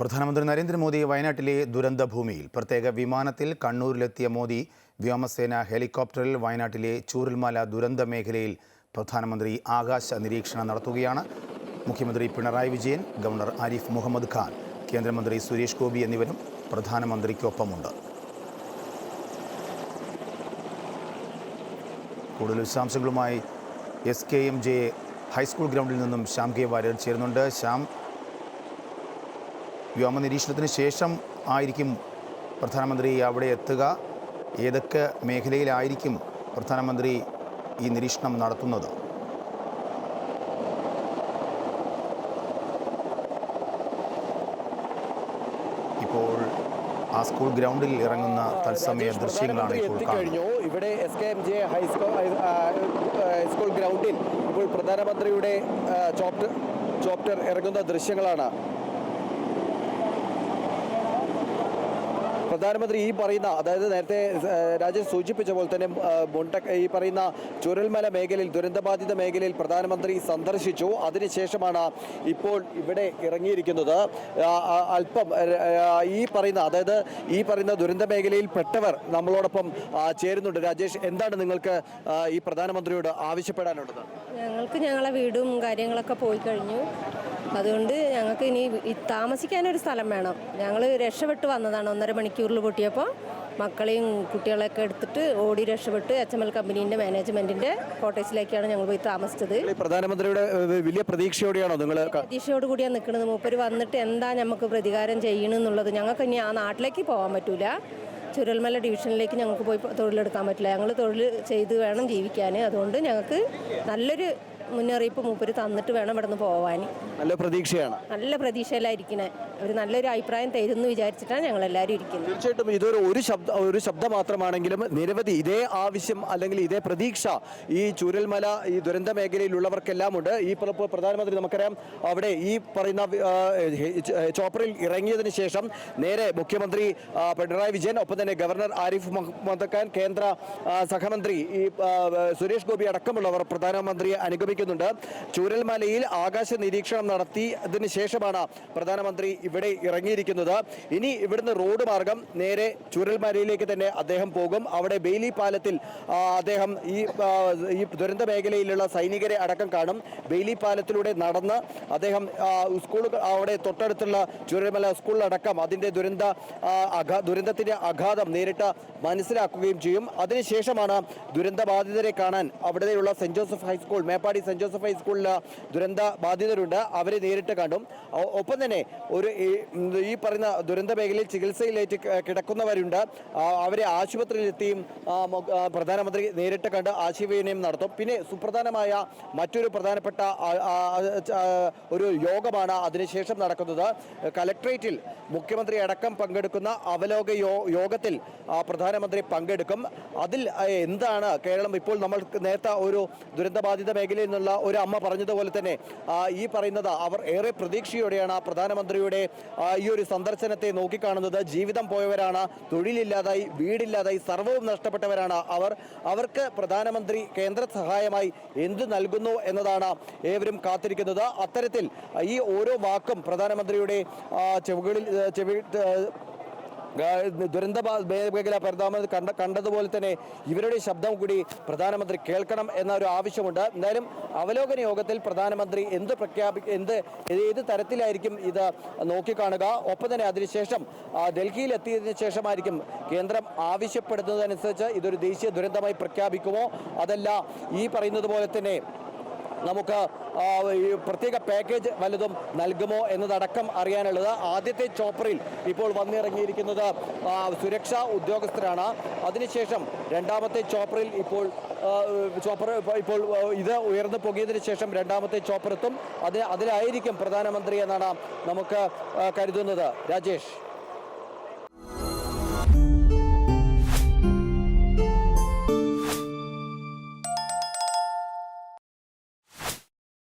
പ്രധാനമന്ത്രി നരേന്ദ്രമോദി വയനാട്ടിലെ ദുരന്തഭൂമിയിൽ പ്രത്യേക വിമാനത്തിൽ കണ്ണൂരിലെത്തിയ മോദി വ്യോമസേന ഹെലികോപ്റ്ററിൽ വയനാട്ടിലെ ചൂരൽമല ദുരന്ത മേഖലയിൽ പ്രധാനമന്ത്രി ആകാശ നിരീക്ഷണം നടത്തുകയാണ്. മുഖ്യമന്ത്രി പിണറായി വിജയൻ ഗവർണർ ആരിഫ് മുഹമ്മദ് ഖാൻ കേന്ദ്രമന്ത്രി സുരേഷ് ഗോപി എന്നിവരും പ്രധാനമന്ത്രിക്കൊപ്പമുണ്ട്. കൂടുതൽ വിശദാംശങ്ങളുമായി S K M J high school ഗ്രൗണ്ടിൽ നിന്നും ശ്യാം കെ വാര്യർ ചേരുന്നുണ്ട്. ശ്യാം വ്യോമ നിരീക്ഷണത്തിന് ശേഷം ആയിരിക്കും പ്രധാനമന്ത്രി അവിടെ എത്തുക. ഏതൊക്കെ മേഖലയിലായിരിക്കും പ്രധാനമന്ത്രി ഈ നിരീക്ഷണം നടത്തുന്നത്? ഇപ്പോൾ ആ സ്കൂൾ ഗ്രൗണ്ടിൽ ഇറങ്ങുന്ന തത്സമയ ദൃശ്യങ്ങളാണ് ഇപ്പോൾ കഴിഞ്ഞു ഇവിടെ S K M J high school high school ഗ്രൗണ്ടിൽ ഇപ്പോൾ പ്രധാനമന്ത്രിയുടെ ചോപ്റ്റർ ചോപ്റ്റർ ഇറങ്ങുന്ന ദൃശ്യങ്ങളാണ്. പ്രധാനമന്ത്രി ഈ പറയുന്ന അതായത് നേരത്തെ രാജേഷ് സൂചിപ്പിച്ച പോലെ തന്നെ മുണ്ട ഈ പറയുന്ന ചുരൽമല മേഖലയിൽ ദുരന്തബാധിത മേഖലയിൽ പ്രധാനമന്ത്രി സന്ദർശിച്ചു. അതിനുശേഷമാണ് ഇപ്പോൾ ഇവിടെ ഇറങ്ങിയിരിക്കുന്നത്. അല്പം ഈ പറയുന്ന അതായത് ഈ പറയുന്ന ദുരന്ത മേഖലയിൽ പെട്ടവർ നമ്മളോടൊപ്പം ചേരുന്നുണ്ട്. രാജേഷ് എന്താണ് നിങ്ങൾക്ക് ഈ പ്രധാനമന്ത്രിയോട് ആവശ്യപ്പെടാനുള്ളത്? ഞങ്ങൾക്ക് ഞങ്ങളെ വീടും കാര്യങ്ങളൊക്കെ പോയി കഴിഞ്ഞു. അതുകൊണ്ട് ഞങ്ങൾക്ക് ഇനി താമസിക്കാനൊരു സ്ഥലം വേണം. ഞങ്ങൾ രക്ഷപ്പെട്ട് വന്നതാണ് ഒന്നര മണിക്കൂറിൽ പൊട്ടിയപ്പോൾ മക്കളെയും കുട്ടികളെയൊക്കെ എടുത്തിട്ട് ഓടി രക്ഷപ്പെട്ട് എച്ച് എം എൽ കമ്പനീന്റെ മാനേജ്മെന്റിന്റെ കോട്ടേഴ്സിലേക്കാണ് ഞങ്ങൾ പോയി താമസിച്ചത്. പ്രധാനമന്ത്രിയുടെ വലിയ പ്രതീക്ഷയോടെയാണോ നിങ്ങൾ പ്രതീക്ഷയോട് കൂടിയാണ് നിൽക്കുന്നത് മൂപ്പര് വന്നിട്ട് എന്താ നമുക്ക് പ്രതികാരം ചെയ്യണമെന്നുള്ളത് ഞങ്ങൾക്ക് ഇനി ആ നാട്ടിലേക്ക് പോകാൻ പറ്റൂല. ചുരൽമല ഡിവിഷനിലേക്ക് ഞങ്ങൾക്ക് പോയി തൊഴിലെടുക്കാൻ പറ്റില്ല. ഞങ്ങൾ തൊഴിൽ ചെയ്ത് വേണം ജീവിക്കാൻ അതുകൊണ്ട് ഞങ്ങൾക്ക് നല്ലൊരു മുന്നറിയിപ്പ് മൂപ്പര് തന്നിട്ട് വേണം ഇവിടെ നിന്ന് പോവാൻ. നല്ല പ്രതീക്ഷയാണ്. നല്ല പ്രതീക്ഷയിലായിരിക്കണേ. ഒരു നല്ലൊരു അഭിപ്രായം തരുമെന്ന് വിചാരിച്ചിട്ടാണ് ഞങ്ങൾ എല്ലാവരും ഇരിക്കുന്നത്. തീർച്ചയായിട്ടും ഇതൊരു ഒരു ശബ്ദ ഒരു ശബ്ദം മാത്രമാണെങ്കിലും നിരവധി ഇതേ ആവശ്യം അല്ലെങ്കിൽ ഇതേ പ്രതീക്ഷ ഈ ചൂരൽമല ഈ ദുരന്ത മേഖലയിലുള്ളവർക്കെല്ലാം ഉണ്ട്. ഈ പ്ര- പ്ര- പ്രധാനമന്ത്രി നമുക്കറിയാം അവിടെ ഈ പറയുന്ന ചോപ്പറിൽ ഇറങ്ങിയതിന് ശേഷം നേരെ മുഖ്യമന്ത്രി പിണറായി വിജയൻ ഒപ്പം തന്നെ ഗവർണർ ആരിഫ് മുഹമ്മദ് ഖാൻ കേന്ദ്ര സഹമന്ത്രി ഈ സുരേഷ് ഗോപി അടക്കമുള്ളവർ പ്രധാനമന്ത്രിയെ അനുഗമിക്കുന്നുണ്ട് ചൂരൽമലയിൽ ആകാശ നിരീക്ഷണം നടത്തിയതിന് ശേഷമാണ് പ്രധാനമന്ത്രി ഇവിടെ ഇറങ്ങിയിരിക്കുന്നത്. ഇനി ഇവിടുന്ന് റോഡ് മാർഗം നേരെ ചൂരൽമലയിലേക്ക് തന്നെ അദ്ദേഹം പോകും. അവിടെ ബെയിലി പാലത്തിൽ അദ്ദേഹം ഈ ഈ ദുരന്ത മേഖലയിലുള്ള സൈനികരെ അടക്കം കാണും. ബെയിലി പാലത്തിലൂടെ നടന്ന് അദ്ദേഹം സ്കൂൾ അവിടെ തൊട്ടടുത്തുള്ള ചൂരൽമല സ്കൂളിലടക്കം അതിന്റെ ദുരന്ത ദുരന്തത്തിന്റെ ആഘാതം നേരിട്ട് മനസ്സിലാക്കുകയും ചെയ്യും. അതിനുശേഷമാണ് ദുരന്തബാധിതരെ കാണാൻ അവിടെയുള്ള saint Joseph high school Meppadi saint Joseph ഹൈസ്കൂളിൽ ദുരന്ത ബാധിതരുണ്ട്. അവരെ നേരിട്ട് കണ്ടു. ഒപ്പം തന്നെ ഒരു ഈ- പറയുന്ന ദുരന്ത മേഖലയിൽ ചികിത്സയിലേറ്റ് കിടക്കുന്നവരുണ്ട്. അവരെ ആശുപത്രിയിലെത്തിയും പ്രധാനമന്ത്രി നേരിട്ട് കണ്ട് ആശയവിനിമയം നടത്തും. പിന്നെ സുപ്രധാനമായ മറ്റൊരു പ്രധാനപ്പെട്ട ഒരു യോഗമാണ് അതിനുശേഷം നടക്കുന്നത്. കലക്ട്രേറ്റിൽ മുഖ്യമന്ത്രി അടക്കം പങ്കെടുക്കുന്ന അവലോക യോഗത്തിൽ പ്രധാനമന്ത്രി പങ്കെടുക്കും. അതിൽ എന്താണ് കേരളം ഇപ്പോൾ നമ്മൾ നേരത്തെ ഒരു ദുരന്തബാധിത മേഖലയിൽ നിന്നുള്ള ഒരു അമ്മ പറഞ്ഞതുപോലെ തന്നെ ഈ പറയുന്നത് അവർ ഏറെ പ്രതീക്ഷയോടെയാണ് പ്രധാനമന്ത്രിയുടെ ഈ ഒരു സന്ദർശനത്തെ നോക്കിക്കാണുന്നത്. ജീവിതം പോയവരാണ് തൊഴിലില്ലാതായി വീടില്ലാതായി സർവവും നഷ്ടപ്പെട്ടവരാണ് അവർ. അവർക്ക് പ്രധാനമന്ത്രി കേന്ദ്ര സഹായമായി എന്ത് നൽകുന്നു എന്നതാണ് ഏവരും കാത്തിരിക്കുന്നത്. അത്തരത്തിൽ ഈ ഓരോ വാക്കും പ്രധാനമന്ത്രിയുടെ ചെവുകളിൽ ചെവി ദുരന്ത മേഖല പരിണാമം കണ്ട കണ്ടതുപോലെ തന്നെ ഇവരുടെ ശബ്ദം കൂടി പ്രധാനമന്ത്രി കേൾക്കണം എന്ന ഒരു ആവശ്യമുണ്ട്. എന്തായാലും അവലോകന യോഗത്തിൽ പ്രധാനമന്ത്രി എന്ത് പ്രഖ്യാപി എന്ത് ഏത് തരത്തിലായിരിക്കും ഇത് നോക്കിക്കാണുക. ഒപ്പം തന്നെ അതിനുശേഷം ഡൽഹിയിൽ എത്തിയതിനു ശേഷമായിരിക്കും കേന്ദ്രം ആവശ്യപ്പെടുന്നതനുസരിച്ച് ഇതൊരു ദേശീയ ദുരന്തമായി പ്രഖ്യാപിക്കുമോ? അതല്ല ഈ പറയുന്നത് പോലെ തന്നെ നമുക്ക് ഈ പ്രത്യേക പാക്കേജ് വല്ലതും നൽകുമോ എന്നതടക്കം അറിയാനുള്ളത് ആദ്യത്തെ ചോപ്പറിൽ ഇപ്പോൾ വന്നിറങ്ങിയിരിക്കുന്നത് സുരക്ഷാ ഉദ്യോഗസ്ഥരാണ്. അതിനുശേഷം രണ്ടാമത്തെ ചോപ്പറിൽ ഇപ്പോൾ ചോപ്പർ ഇപ്പോൾ- ഇത് ഉയർന്നു പൊങ്ങിയതിന് ശേഷം രണ്ടാമത്തെ ചോപ്പറെത്തും അത് അതിലായിരിക്കും പ്രധാനമന്ത്രി എന്നാണ് നമുക്ക് കരുതുന്നത്. രാജേഷ്.